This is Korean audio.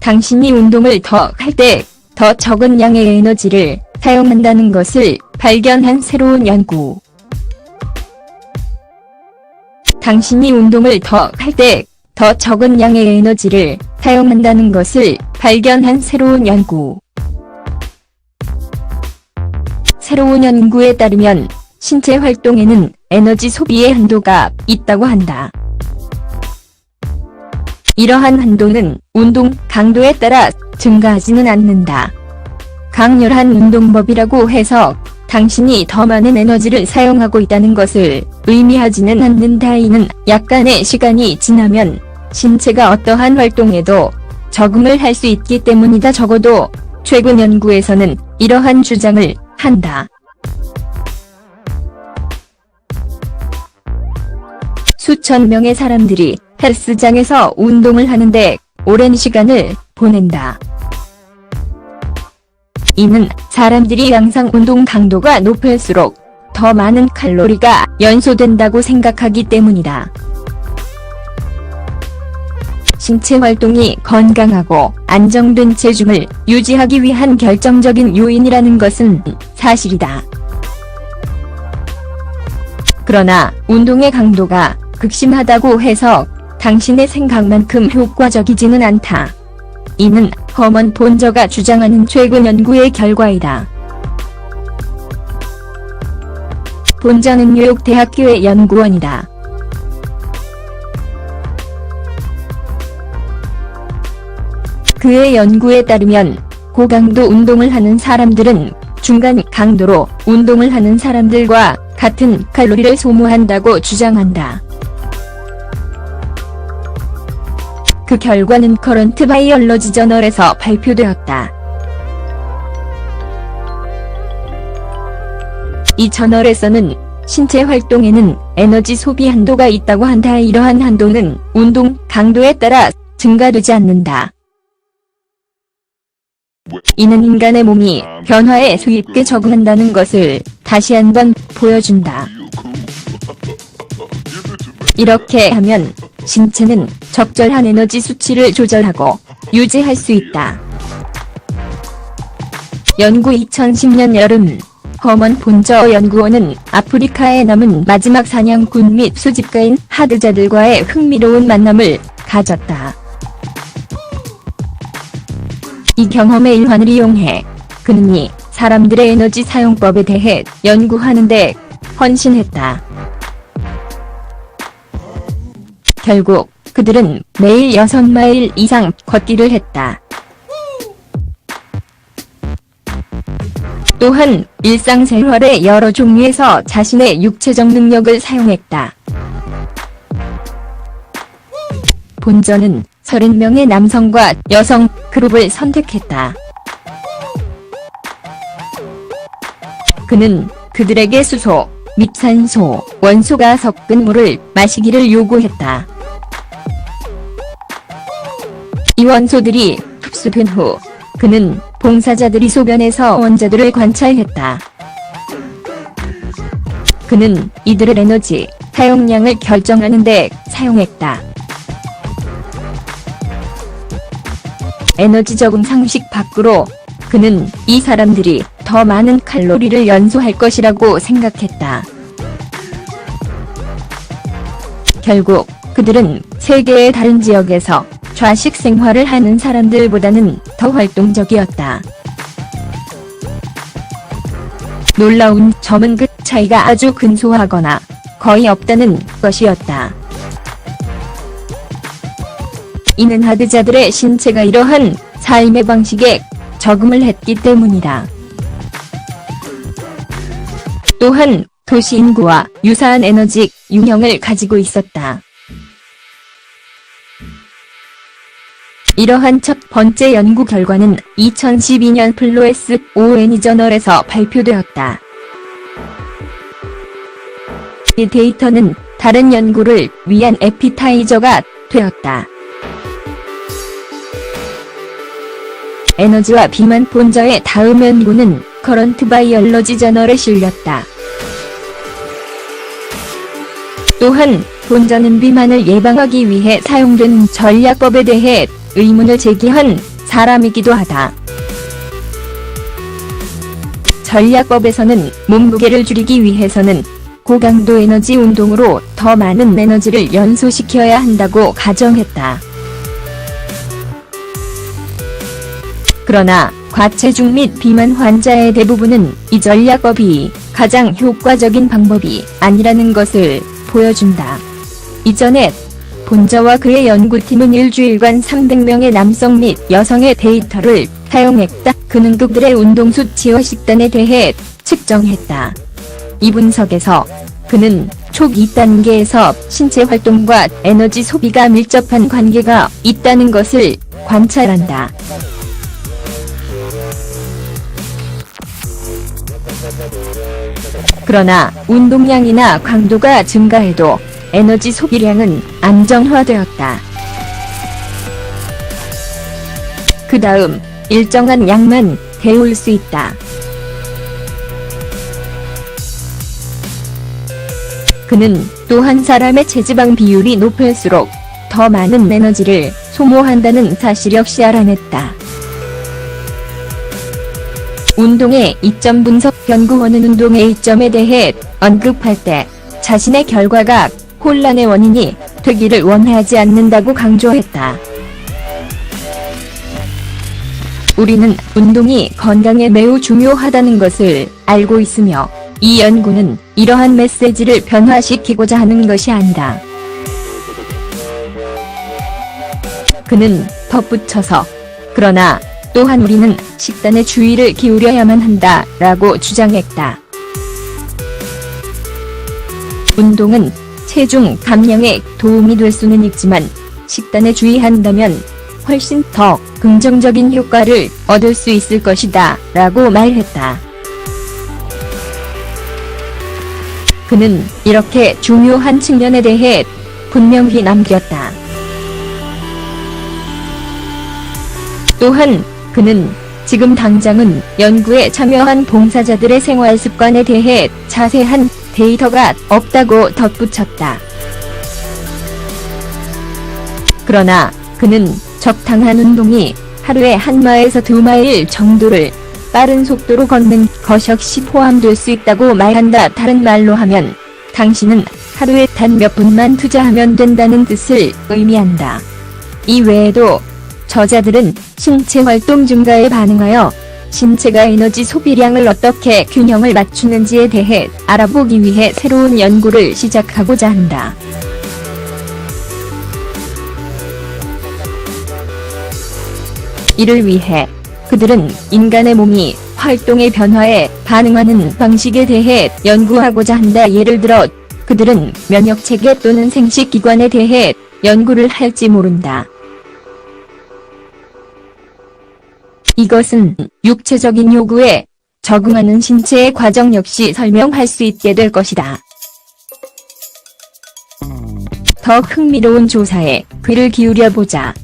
당신이 운동을 더 할 때 더 적은 양의 에너지를 사용한다는 것을 발견한 새로운 연구. 당신이 운동을 더 할 때 더 적은 양의 에너지를 사용한다는 것을 발견한 새로운 연구. 새로운 연구에 따르면 신체 활동에는 에너지 소비의 한도가 있다고 한다. 이러한 한도는 운동 강도에 따라 증가하지는 않는다. 강렬한 운동법이라고 해서 당신이 더 많은 에너지를 사용하고 있다는 것을 의미하지는 않는다. 이는 약간의 시간이 지나면 신체가 어떠한 활동에도 적응을 할 수 있기 때문이다. 적어도 최근 연구에서는 이러한 주장을 한다. 수천 명의 사람들이 헬스장에서 운동을 하는데 오랜 시간을 보낸다. 이는 사람들이 항상 운동 강도가 높을수록 더 많은 칼로리가 연소된다고 생각하기 때문이다. 신체 활동이 건강하고 안정된 체중을 유지하기 위한 결정적인 요인이라는 것은 사실이다. 그러나 운동의 강도가 극심하다고 해서 당신의 생각만큼 효과적이지는 않다. 이는 허먼 본저가 주장하는 최근 연구의 결과이다. 본저는 뉴욕 대학교의 연구원이다. 그의 연구에 따르면 고강도 운동을 하는 사람들은 중간 강도로 운동을 하는 사람들과 같은 칼로리를 소모한다고 주장한다. 그 결과는 커런트 바이올러지 저널에서 발표되었다. 이 저널에서는 신체 활동에는 에너지 소비 한도가 있다고 한다. 이러한 한도는 운동 강도에 따라 증가되지 않는다. 이는 인간의 몸이 변화에 수입게 적응한다는 것을 다시 한번 보여준다. 이렇게 하면 신체는 적절한 에너지 수치를 조절하고 유지할 수 있다. 연구 2010년 여름 허먼 본저 연구원은 아프리카에 남은 마지막 사냥꾼 및 수집가인 하드자들과의 흥미로운 만남을 가졌다. 이 경험의 일환을 이용해 그는 이 사람들의 에너지 사용법에 대해 연구하는데 헌신했다. 결국 그들은 매일 6마일 이상 걷기를 했다. 또한 일상생활의 여러 종류에서 자신의 육체적 능력을 사용했다. 본전은 30명의 남성과 여성 그룹을 선택했다. 그는 그들에게 수소, 및 산소, 원소가 섞은 물을 마시기를 요구했다. 이 원소들이 흡수된 후 그는 봉사자들이 소변에서 원자들을 관찰했다. 그는 이들의 에너지 사용량을 결정하는 데 사용했다. 에너지 적응 상식 밖으로 그는 이 사람들이 더 많은 칼로리를 연소할 것이라고 생각했다. 결국 그들은 세계의 다른 지역에서 좌식 생활을 하는 사람들보다는 더 활동적이었다. 놀라운 점은 그 차이가 아주 근소하거나 거의 없다는 것이었다. 이는 하드자들의 신체가 이러한 삶의 방식에 적응을 했기 때문이다. 또한 도시 인구와 유사한 에너지 유형을 가지고 있었다. 이러한 첫 번째 연구 결과는 2012년 플로에스 오애니 저널에서 발표되었다. 이 데이터는 다른 연구를 위한 에피타이저가 되었다. 에너지와 비만 본저의 다음 연구는 커런트 바이올러지 저널에 실렸다. 또한 본전은 비만을 예방하기 위해 사용된 전략법에 대해 의문을 제기한 사람이기도 하다. 전략법에서는 몸무게를 줄이기 위해서는 고강도 에너지 운동으로 더 많은 에너지를 연소시켜야 한다고 가정했다. 그러나 과체중 및 비만 환자의 대부분은 이 전략법이 가장 효과적인 방법이 아니라는 것을 보여준다. 이전에 본자와 그의 연구팀은 일주일간 300명의 남성 및 여성의 데이터를 사용했다. 그는 그들의 운동 수치와 식단에 대해 측정했다. 이 분석에서 그는 초기 단계에서 신체 활동과 에너지 소비가 밀접한 관계가 있다는 것을 관찰한다. 그러나 운동량이나 강도가 증가해도 에너지 소비량은 안정화되었다. 그 다음 일정한 양만 데울 수 있다. 그는 또한 사람의 체지방 비율이 높을수록 더 많은 에너지를 소모한다는 사실 역시 알아냈다. 운동의 이점 분석 연구원은 운동의 이점에 대해 언급할 때 자신의 결과가 혼란의 원인이 되기를 원하지 않는다고 강조했다. 우리는 운동이 건강에 매우 중요하다는 것을 알고 있으며 이 연구는 이러한 메시지를 변화시키고자 하는 것이 아니다. 그는 덧붙여서 그러나 또한 우리는 식단에 주의를 기울여야만 한다 라고 주장했다. 운동은 체중 감량에 도움이 될 수는 있지만 식단에 주의한다면 훨씬 더 긍정적인 효과를 얻을 수 있을 것이다 라고 말했다. 그는 이렇게 중요한 측면에 대해 분명히 남겼다. 또한 그는 지금 당장은 연구에 참여한 봉사자들의 생활 습관에 대해 자세한 데이터가 없다고 덧붙였다. 그러나 그는 적당한 운동이 하루에 한 마일에서 두 마일 정도를 빠른 속도로 걷는 것 역시 포함될 수 있다고 말한다. 다른 말로 하면 당신은 하루에 단 몇 분만 투자하면 된다는 뜻을 의미한다. 이 외에도 저자들은 신체 활동 증가에 반응하여 신체가 에너지 소비량을 어떻게 균형을 맞추는지에 대해 알아보기 위해 새로운 연구를 시작하고자 한다. 이를 위해 그들은 인간의 몸이 활동의 변화에 반응하는 방식에 대해 연구하고자 한다. 예를 들어 그들은 면역 체계 또는 생식 기관에 대해 연구를 할지 모른다. 이것은 육체적인 요구에 적응하는 신체의 과정 역시 설명할 수 있게 될 것이다. 더 흥미로운 조사에 귀를 기울여 보자.